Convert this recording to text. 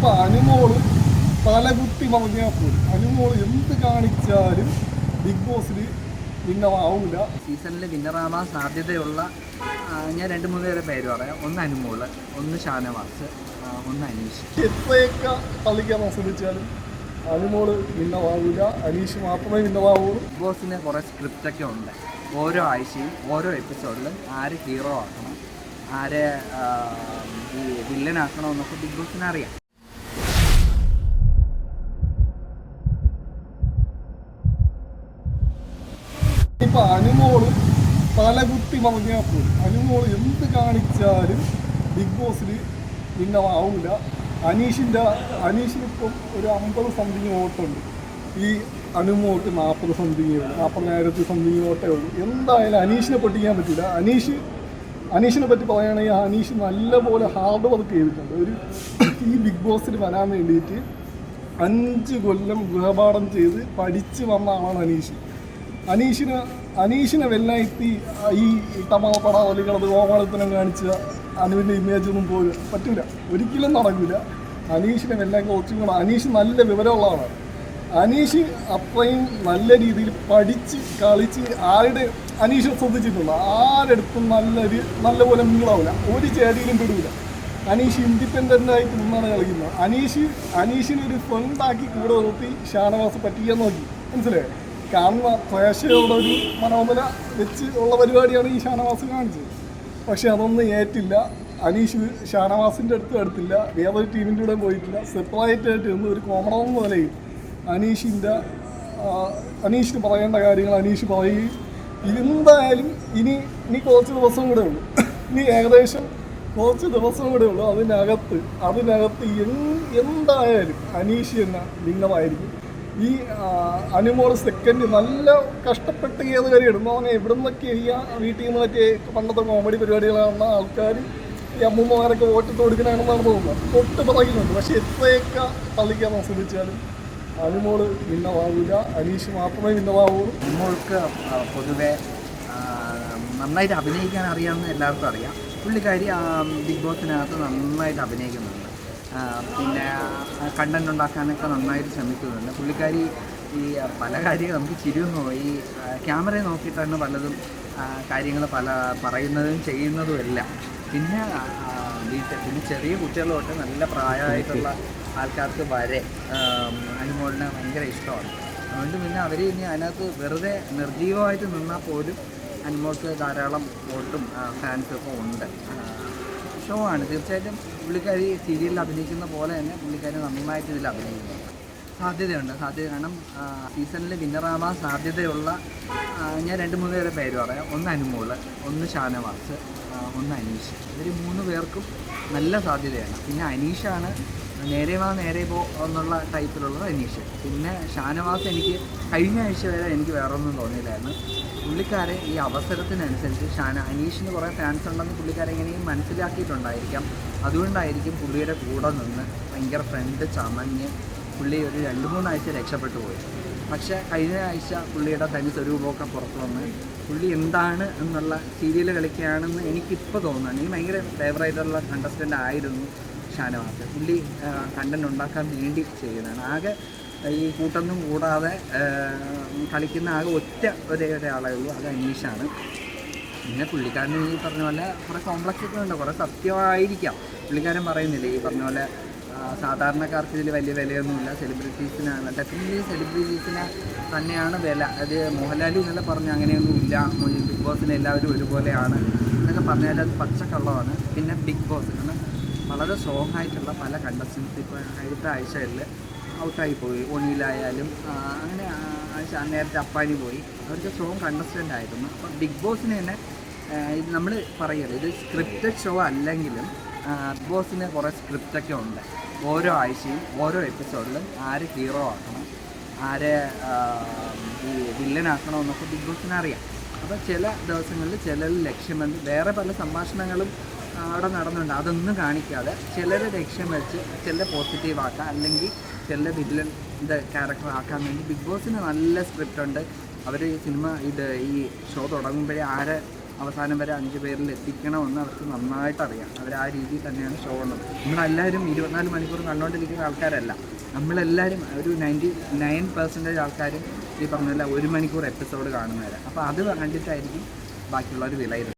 ഇപ്പൊ അനുമോൾ തലകുത്തി പോലും അനുമോൾ എന്ത് കാണിച്ചാലും ബിഗ് ബോസിൽ ഭിന്നമാവില്ല സീസണിൽ വിന്നറാവാൻ സാധ്യതയുള്ള ഞാൻ രണ്ട് മൂന്ന് പേരെ പേര് പറയാം. ഒന്ന് അനുമോൾ ഒന്ന് ഷാനവാസ് ഒന്ന് അനീഷ്. എത്രയൊക്കെ കളിക്കാൻ ആസ്വദിച്ചാലും അനുമോൾ ഭിന്നമാവില്ല അനീഷ് മാത്രമേ ഭിന്നമാവുള്ളൂ ബിഗ് ബോസിന് കുറേ സ്ക്രിപ്റ്റൊക്കെ ഉണ്ട്. ഓരോ ആഴ്ചയും ഓരോ എപ്പിസോഡിലും ആര് ഹീറോ ആക്കണം ആരെ ഈ വില്ലനാക്കണം എന്നൊക്കെ ബിഗ് ബോസിന് അറിയാം. ഇപ്പൊ അനുമോൾ തലകുത്തി മറിഞ്ഞാൽ പോലും. അനുമോൾ എന്ത് കാണിച്ചാലും ബിഗ് ബോസിൽ ഭിന്നമാവില്ല അനീഷിന്റെ അനീഷിനിപ്പം ഒരു അമ്പത് സംതിങ് വോട്ടുണ്ട്. ഈ അനുമോൾക്ക് നാൽപ്പത് സംതിങ് ഉള്ളൂ നാൽപ്പതിനായിരത്തി സംതിങ് വോട്ടേ ഉള്ളൂ. എന്തായാലും അനീഷിനെ പൊട്ടിക്കാൻ പറ്റില്ല. അനീഷ് അനീഷിനെ പറ്റി പറയുകയാണെങ്കിൽ അനീഷ് നല്ലപോലെ ഹാർഡ് വർക്ക് ചെയ്തിട്ടുണ്ട്. ഒരു ഈ ബിഗ് ബോസിൽ വരാൻ വേണ്ടിയിട്ട് അഞ്ച് കൊല്ലം ഗൃഹപാഠം ചെയ്ത് പഠിച്ച് വന്ന ആളാണ് അനീഷ്. അനീഷിന് അനീഷിനെ വെല്ലായിത്തി ഈ തമാ പട ഒലികളത് ഓമാളത്തിനും കാണിച്ച അനുവിന്റെ ഇമേജ് ഒന്നും പോലും പറ്റില്ല ഒരിക്കലും നടക്കില്ല അനീഷിനെ വെല്ലാൻ കുറച്ചും കൂടെ അനീഷ് നല്ല വിവരമുള്ള ആളാണ് അനീഷ് അത്രയും നല്ല രീതിയിൽ പഠിച്ച് കളിച്ച് ആരുടെ അനീഷ് ശ്രദ്ധിച്ചിട്ടുണ്ട്? ആരെടുത്തും നല്ലൊരു നല്ലപോലെ മിങ്ങളാവില്ല ഒരു ചേരിയിലും പെടില്ല അനീഷ് ഇൻഡിപെൻഡന്റ് ആയിട്ട് നിന്നാണ് കളിക്കുന്നത്. അനീഷ് അനീഷിനെ ഒരു ഫ്രണ്ടാക്കി കൂടെ നിർത്തി ഷാനവാസ് പറ്റിക്കാൻ നോക്കി. മനസ്സിലായോ? കാണുന്ന പ്രേക്ഷകരുടെ ഒരു മനോബല വെച്ച് ഉള്ള പരിപാടിയാണ് ഈ ഷാനവാസ് കാണിച്ചത്. പക്ഷെ അതൊന്നും ഏറ്റില്ല. അനീഷ് ഷാനവാസിന്റെ അടുത്ത് അടുത്തില്ല. വേറൊരു ടീമിന്റെ കൂടെ പോയിട്ടില്ല. സെപ്പറേറ്റ് ആയിട്ട് ഒരു കോമഡം പോലെയും അനീഷിന്റെ അനീഷിന് പറയേണ്ട കാര്യങ്ങൾ അനീഷ് പറയുകയും ഇതെന്തായാലും ഇനി ഇനി കുറച്ച് ദിവസം കൂടെ ഉള്ളൂ. ഇനി ഏകദേശം കുറച്ച് ദിവസം കൂടെ ഉള്ളൂ. അതിനകത്ത് അതിനകത്ത് എന്തായാലും അനീഷ് എന്ന ഭിന്നമായിരിക്കും ഈ അനുമോൾ സെക്കൻഡ് നല്ല കഷ്ടപ്പെട്ട് ഏത് കാര്യം ഇടുന്നു അങ്ങനെ എവിടെ നിന്നൊക്കെ ഈ വീട്ടിൽ നിന്ന് മറ്റേ പണ്ടത്തെ കോമഡി പരിപാടികളാണ് ആൾക്കാർ ഈ അമ്മൂമ്മമാരൊക്കെ വോട്ടിട്ട് കൊടുക്കണമെന്നാണ് തോന്നുന്നത്. തൊട്ട് പറയുന്നുണ്ട് പക്ഷെ എത്രയൊക്കെ തള്ളിക്കാൻ ആസ്വദിച്ചാലും അനുമോൾ ഭിന്നമാവില്ല അനീഷ് മാത്രമേ ഭിന്നമാവുള്ളൂ അനുമോൾക്ക് പൊതുവേ നന്നായിട്ട് അഭിനയിക്കാൻ അറിയാമെന്ന് എല്ലാവർക്കും അറിയാം. പുള്ളിക്കാരി ബിഗ് ബോസിനകത്ത് നന്നായിട്ട് അഭിനയിക്കുന്നുണ്ട്. പിന്നെ കണ്ടന്റ് ഉണ്ടാക്കാനൊക്കെ നന്നായിട്ട് ശ്രമിക്കുന്നുണ്ട്. പുള്ളിക്കാരി ഈ പല കാര്യങ്ങൾ നമുക്ക് ചിരിയുന്നു. ഈ ക്യാമറയെ നോക്കിയിട്ടാണ് പലതും കാര്യങ്ങൾ പല പറയുന്നതും ചെയ്യുന്നതും എല്ലാം. പിന്നെ വീട്ടിൽ പിന്നെ ചെറിയ കുട്ടികൾ തൊട്ട് നല്ല പ്രായമായിട്ടുള്ള ആൾക്കാർക്ക് വരെ അനുമോളിന് ഭയങ്കര ഇഷ്ടമാണ്. അതുകൊണ്ട് പിന്നെ അവർ ഇനി അതിനകത്ത് വെറുതെ നിർജീവമായിട്ട് നിന്നാൽ പോലും അനുമോൾക്ക് ധാരാളം വോട്ടും ഫാൻസും ഒക്കെ ഉണ്ട്. ഷോ തീർച്ചയായിട്ടും പുള്ളിക്കാരി സീരിയലിൽ അഭിനയിക്കുന്ന പോലെ തന്നെ പുള്ളിക്കാരി നന്നായിട്ട് ഇതിൽ അഭിനയിക്കുന്നു. സാധ്യതയുണ്ട്. സാധ്യത കാരണം സീസണിൽ വിന്നറാവാൻ സാധ്യതയുള്ള ഞാൻ രണ്ട് മൂന്ന് പേരെ പേര് പറയാം. ഒന്ന് അനുമോൾ ഒന്ന് ഷാനവാസ് ഒന്ന് അനീഷ്. ഇവർ മൂന്ന് പേർക്കും നല്ല സാധ്യതയാണ്. പിന്നെ അനീഷാണ് നേരെ വാ നേരെ പോ എന്നുള്ള ടൈപ്പിലുള്ളത് അനീഷ്. പിന്നെ ഷാനവാസ് എനിക്ക് കഴിഞ്ഞ ആഴ്ച വരെ എനിക്ക് വേറൊന്നും തോന്നിയില്ലായിരുന്നു. പുള്ളിക്കാരെ ഈ അവസരത്തിനനുസരിച്ച് ഷാന അനീഷിന് കുറേ ഫാൻസ് ഉണ്ടെന്ന് പുള്ളിക്കാരെ എങ്ങനെയും മനസ്സിലാക്കിയിട്ടുണ്ടായിരിക്കാം. അതുകൊണ്ടായിരിക്കും പുള്ളിയുടെ കൂടെ നിന്ന് ഭയങ്കര ഫ്രണ്ട് ചമഞ്ഞ് പുള്ളി ഒരു രണ്ട് മൂന്നാഴ്ച രക്ഷപ്പെട്ടു പോയി. പക്ഷേ കഴിഞ്ഞ ആഴ്ച പുള്ളിയുടെ തനി സ്വരൂപമൊക്കെ പുറത്തു വന്ന് പുള്ളി എന്താണ് എന്നുള്ള സീരിയൽ കളിക്കുകയാണെന്ന് എനിക്കിപ്പോൾ തോന്നുന്നു. ഈ ഭയങ്കര ഫേവറേറ്റുള്ള കണ്ടസ്റ്റന്റ് ആയിരുന്നു ഷാനവാസ് പുള്ളി കണ്ടന്റ് ഉണ്ടാക്കാൻ വേണ്ടി ചെയ്യുന്നതാണ്. ആകെ ഈ കൂട്ടൊന്നും കൂടാതെ കളിക്കുന്ന ആകെ ഒറ്റ ഒരേ ഒരാളേ ഉള്ളൂ. അത് അനീഷാണ്. പിന്നെ പുള്ളിക്കാരന് ഈ പറഞ്ഞ പോലെ കുറേ കോംപ്ലക്സ് ഒക്കെ ഉണ്ട്. കുറേ സത്യമായിരിക്കാം. പുള്ളിക്കാരൻ പറയുന്നില്ല ഈ പറഞ്ഞ പോലെ സാധാരണക്കാർക്ക് ഇതിൽ വലിയ വിലയൊന്നുമില്ല. സെലിബ്രിറ്റീസിനാണ് ഡെഫിനറ്റ്ലി സെലിബ്രിറ്റീസിന് തന്നെയാണ് വില. അത് മോഹൻലാൽ ഇന്നലെ പറഞ്ഞു അങ്ങനെയൊന്നുമില്ല ബിഗ് ബോസിന് എല്ലാവരും ഒരുപോലെയാണ്. എന്നൊക്കെ പറഞ്ഞാൽ അത് പച്ചക്കള്ളമാണ്. പിന്നെ ബിഗ് ബോസ്. കാരണം വളരെ സ്ട്രോങ് ആയിട്ടുള്ള പല കണ്ടസ്റ്റൻസ് ഇപ്പോൾ അടുത്ത ആഴ്ചകളിൽ ഔട്ടായി പോയി. ഒണിയിലായാലും ആ, അങ്ങനെ ആഴ്ച നേരത്തെ അപ്പാനി പോയി. അവർക്ക് സ്ട്രോങ് കണ്ടസ്റ്റന്റ് ആയിരുന്നു. അപ്പം ബിഗ് ബോസിന് തന്നെ ഇത് നമ്മൾ പറയരുത്. ഇത് സ്ക്രിപ്റ്റഡ് ഷോ അല്ലെങ്കിലും ബിഗ് ബോസിന് കുറേ സ്ക്രിപ്റ്റൊക്കെ ഉണ്ട്. ഓരോ ആഴ്ചയും ഓരോ എപ്പിസോഡിലും ആര് ഹീറോ ആക്കണം ആരെ ഈ വില്ലനാക്കണം എന്നൊക്കെ ബിഗ് ബോസിന് അറിയാം. അപ്പോൾ ചില ദിവസങ്ങളിൽ ചില ലക്ഷ്യമെന്ന് വേറെ പല സംഭാഷണങ്ങളും അവിടെ നടന്നുണ്ട്. അതൊന്നും കാണിക്കാതെ ചിലരെ ലക്ഷ്യം വെച്ച് ചിലരെ പോസിറ്റീവ് ആക്കാം അല്ലെങ്കിൽ ചില വില്ലൻ ഇത് ക്യാരക്ടർ ആക്കാൻ വേണ്ടി ബിഗ് ബോസിന് നല്ല സ്ക്രിപ്റ്റ് ഉണ്ട്. അവർ ഈ സിനിമ ഇത് ഈ ഷോ തുടങ്ങുമ്പോഴേ ആരെ അവസാനം വരെ അഞ്ച് പേരിൽ എത്തിക്കണമെന്ന് അവർക്ക് നന്നായിട്ട് അറിയാം. അവർ ആ രീതിയിൽ തന്നെയാണ് ഷോ ഉള്ളത്. നമ്മളെല്ലാവരും ഇരുപത്തിനാല് മണിക്കൂർ കണ്ടുകൊണ്ടിരിക്കുന്ന ആൾക്കാരല്ല. നമ്മളെല്ലാവരും ഒരു നയന്റി നയൻ പെർസെന്റേജ് ആൾക്കാരും ഈ പറഞ്ഞ ഒരു മണിക്കൂർ എപ്പിസോഡ് കാണുന്നവരാണ് അപ്പോൾ അത് കണ്ടിട്ടായിരിക്കും ബാക്കിയുള്ളവർ വിലയിരുത്തുന്നത്.